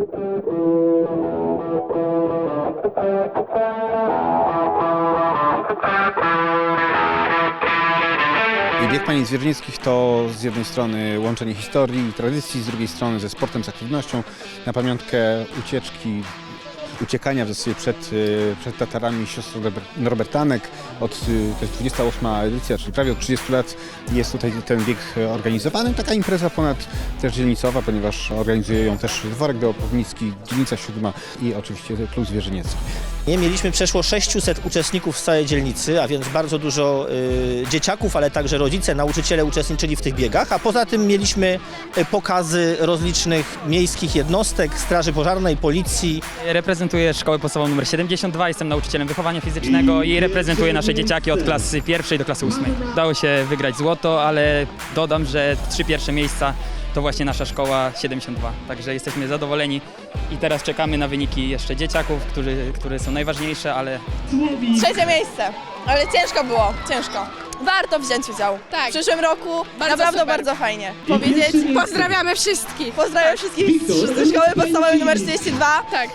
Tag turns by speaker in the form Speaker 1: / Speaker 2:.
Speaker 1: Bieg Pani Zwierzynieckich to z jednej strony łączenie historii i tradycji, z drugiej strony ze sportem, z aktywnością. Na pamiątkę ucieczki, uciekania w zasadzie przed, y, przed Tatarami siostr Robertanek. Od, y, to jest 28 edycja, czyli prawie od 30 lat jest tutaj ten bieg e, organizowany. Taka impreza ponad też dzielnicowa, ponieważ organizuje ją też Dworek Białopolnicki, Dzielnica Siódma i oczywiście Klub Zwierzyniecki.
Speaker 2: Nie mieliśmy przeszło 600 uczestników z całej dzielnicy, a więc bardzo dużo y, dzieciaków, ale także rodzice, nauczyciele uczestniczyli w tych biegach, a poza tym mieliśmy y, pokazy rozlicznych miejskich jednostek, Straży Pożarnej, Policji.
Speaker 3: Reprezentuję szkołę podstawową nr 72, jestem nauczycielem wychowania fizycznego i reprezentuję nasze dzieciaki od klasy pierwszej do klasy ósmej. Udało się wygrać złoto, ale dodam, że trzy pierwsze miejsca to właśnie nasza szkoła 72, także jesteśmy zadowoleni i teraz czekamy na wyniki jeszcze dzieciaków, którzy, które są najważniejsze, ale
Speaker 4: Trzecie miejsce, ale ciężko było, ciężko. Warto wziąć udział.
Speaker 5: Tak.
Speaker 4: W przyszłym roku
Speaker 5: Bardzo
Speaker 4: naprawdę
Speaker 5: super.
Speaker 4: bardzo fajnie. Powiedzieć,
Speaker 5: Pozdrawiamy wszystkich.
Speaker 4: pozdrawiam wszystkich z szkoły podstawowej nr 42.
Speaker 5: Tak.